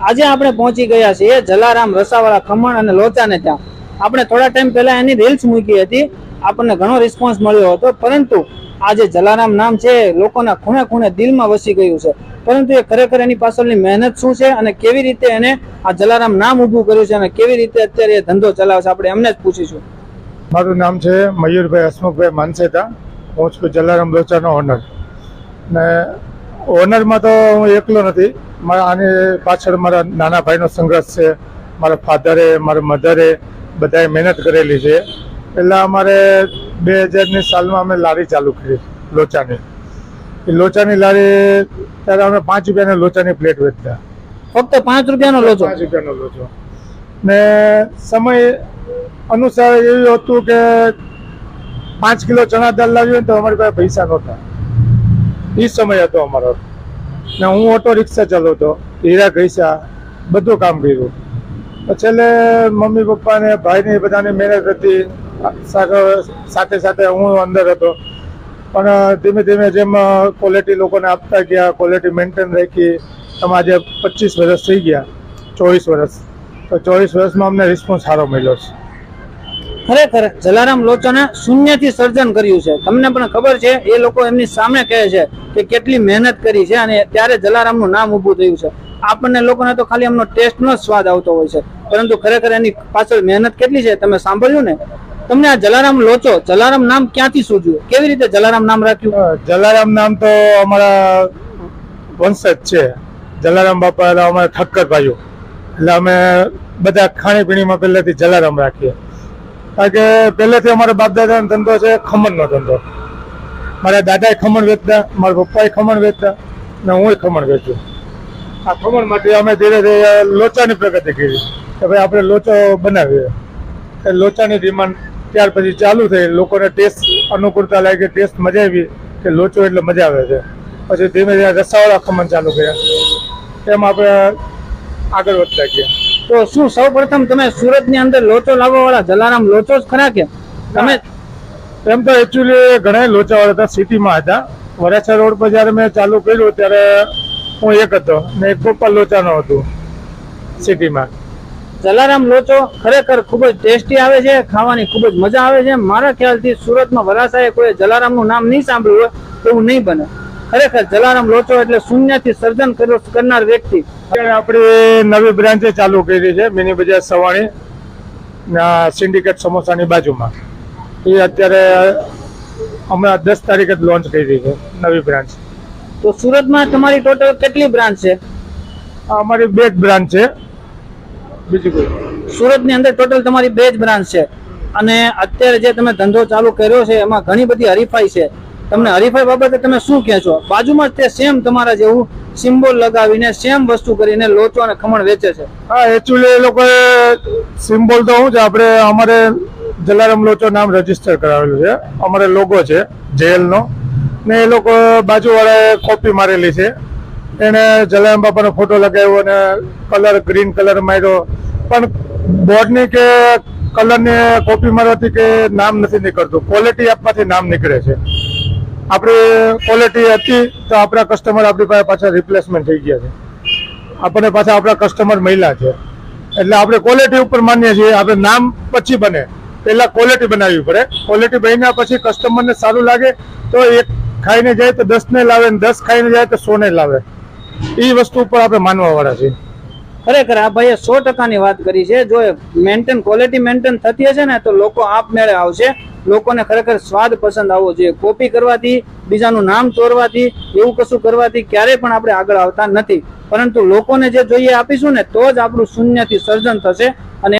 આજે આપણે પહોંચી ગયા છીએ જલારામ રસાવાળા ખમણ અને લોચાને ત્યાં. આપણે થોડા ટાઈમ પહેલા એની રીલ્સ મૂકી હતી. આપણને ઘણો રિસ્પોન્સ મળ્યો હતો. પરંતુ આ જે જલારામ નામ છે લોકોના ખૂણે ખૂણે દિલમાં વસી ગયું છે. પરંતુ એ ખરેખર એની પાછળની મહેનત શું છે અને કેવી રીતે એને આ જલારામ નામ ઊભું કર્યું છે અને કેવી રીતે અત્યારે એ ધંધો છે આપણે એમને જ પૂછીશું. મારું નામ છે મયુરભાઈ હસમુખભાઈ માનસેતા. હું છું જલારામ લોચાનો ઓનર ને ઓનરમાં તો હું એકલો નથી. મારા આની પાછળ મારા નાના ભાઈનો સંઘર્ષ છે મારા ફાધરે મારા મધરે બધાએ મહેનત કરેલી છે. પહેલાં અમારે બે હજારની સાલમાં અમે લારી ચાલુ કરી લોચાની. એ લોચાની લારી ત્યારે અમે પાંચ રૂપિયાની લોચાની પ્લેટ વેચતા. ફક્ત પાંચ રૂપિયાનો લોચો? પાંચ રૂપિયાનો લોચો. ને સમય અનુસાર એવું હતું કે પાંચ કિલો ચણા દાળ લાવી હોય ને તો અમારી પાસે પૈસા નહોતા. એ સમય હતો અમારો. ને હું ઓટો રિક્ષા ચલાવતો હીરા ઘૈસા બધું કામ કર્યું. છેલ્લે મમ્મી પપ્પાને ભાઈને બધાની મહેનત હતી. સાથે- સાથે હું અંદર હતો. પણ ધીમે ધીમે જેમ ક્વોલિટી લોકોને આપતા ગયા ક્વોલિટી મેન્ટેન રાખી, એમાં આજે પચીસ વર્ષ થઈ ગયા. ચોવીસ વર્ષ. તો ચોવીસ વર્ષમાં અમને રિસ્પોન્સ સારો મળ્યો છે. ખરેખર જલારામ લોચને શૂન્યથી સર્જન કર્યું છે. તમને પણ ખબર છે, એ લોકો એમની સામે કહે છે કે કેટલી મહેનત કરી છે અને ત્યારે જલારામનું નામ ઊભું થયું છે. આપણને લોકોને તો ખાલી એમનો ટેસ્ટનો જ સ્વાદ આવતો હોય છે. પરંતુ ખરેખર એની પાછળ મહેનત કેટલી છે, તમે સાંભળ્યું ને? તમને આ જલારામ લોચો, જલારામ નામ ક્યાંથી સૂજ્યું? કેવી રીતે જલારામ નામ રાખ્યું? જલારામ નામ તો અમારા વંશજ છે. જલારામ બાપા અમારા ઠક્કર ભાઈઓ એટલે અમે બધા ખાણીપીણીમાં પહેલેથી જલારામ રાખીએ. કારણ કે પહેલેથી અમારા બાપ દાદાનો ધંધો છે ખમણનો ધંધો. મારા દાદાએ ખમણ વેચતા, મારા પપ્પાએ ખમણ વેચતા, ને હું ખમણ વેચું આ ખમણ માટે અમે ધીરે ધીરે લોચાની પ્રગતિ કરી. કે ભાઈ આપણે લોચો બનાવીએ. એ લોચાની ડિમાન્ડ ત્યાર પછી ચાલુ થઈ. લોકોને ટેસ્ટ અનુકૂળતા લાગી ટેસ્ટ મજા આવી કે લોચો એટલે મજા આવે છે. પછી ધીમે ધીમે રસાવાળા ખમણ ચાલુ કર્યા. એમ આપણે આગળ વધતા ગયા. તો શું સૌ પ્રથમ તમે સુરતની અંદર લોચો લાવવા વાળા જલારામ લોચો જ ખરા કે? તમે એમ તો એકચ્યુઅલી ઘણા લોચાવાળા હતા સિટીમાં હતા. વરાછા રોડ પર જ્યારે મેં ચાલુ કર્યું ત્યારે હું એક હતો ને એક ગોપાલ લોચાનો હતું સિટીમાં. જલારામ લોચો ખરેખર ખૂબ જ ટેસ્ટી આવે છે ખાવાની ખૂબ જ મજા આવે છે. મારા ખ્યાલથી સુરતમાં વરાસાએ કોઈ જલારામનું નામ નહીં સાંભળ્યું હોય એવું નહીં બને. ખરેખર જલારામ લોચો એટલે શૂન્યથી સર્જન કરનાર વ્યક્તિ. આપણી નવી બ્રાન્ચે ચાલુ કરી છે મિની બજાર સવાણી સિન્ડિકેટ સમોસાની બાજુમાં. એ અત્યારે હમણાં દસ તારીખે જ લોન્ચ કરી છે નવી બ્રાન્ચ. તો સુરતમાં તમારી ટોટલ કેટલી બ્રાન્ચ છે? આ અમારી બે જ બ્રાન્ચ છે. બીજી કોઈ સુરતની અંદર ટોટલ તમારી બે જ બ્રાન્ચ છે. અને અત્યારે જે તમે ધંધો ચાલુ કર્યો છે એમાં ઘણી બધી હરીફાઈ છે. તમને હરીફાઈ બાબતે તમે શું કહેશો બાજુમાં તે સેમ તમારા જેવું સિમ્બોલ લગાવીને સેમ વસ્તુ કરીને લોચો અને ખમણ વેચે છે. હા એકચ્યુઅલી એ લોકોએ સિમ્બોલ તો શું છે, આપણે અમારે જલારામ લોચો નામ રજિસ્ટર કરાવેલું છે. અમારે લોગો છે, જેલનો. ને એ લોકો બાજુવાળાએ કોપી મારેલી છે. એને જલારામ બાપાનો ફોટો લગાવ્યો અને કલર ગ્રીન કલર માર્યો. પણ બોર્ડની કે કલરની કોપી મારવાથી કે નામ નથી નીકળતું. ક્વોલિટી આપવાથી નામ નીકળે છે. આપણી ક્વોલિટી હતી તો આપણા કસ્ટમર આપણી પાસે પાછા રિપ્લેસમેન્ટ થઈ ગયા છે. આપણને પાછા આપણા કસ્ટમર મહિલા છે. એટલે આપણે ક્વોલિટી ઉપર માનીએ છીએ, આપણે નામ પછી બને. પહેલાં ક્વોલિટી બનાવવી પડે. ક્વોલિટી બન્યા પછી કસ્ટમરને સારું લાગે તો એક ખાઈને જાય તો દસને લાવે ને દસ ખાઈને જાય તો સોને લાવે. એ વસ્તુ ઉપર આપણે માનવાવાળા છીએ. ખરેખર આ ભાઈએ સો ટકાની વાત કરી છે. જો મેન્ટેન ક્વોલિટી મેન્ટેન થતી હશે ને, તો લોકો આપમેળે આવશે. લોકોને ખરેખર સ્વાદ પસંદ આવવો જોઈએ. કોપી કરવાથી, બીજાનું નામ ચોરવાથી, એવું કશું કરવાથી ક્યારેય પણ આપણે આગળ આવતા નથી. પરંતુ લોકોને જે જોઈએ આપીશું ને, તો જ આપણું શૂન્યથી સર્જન થશે અને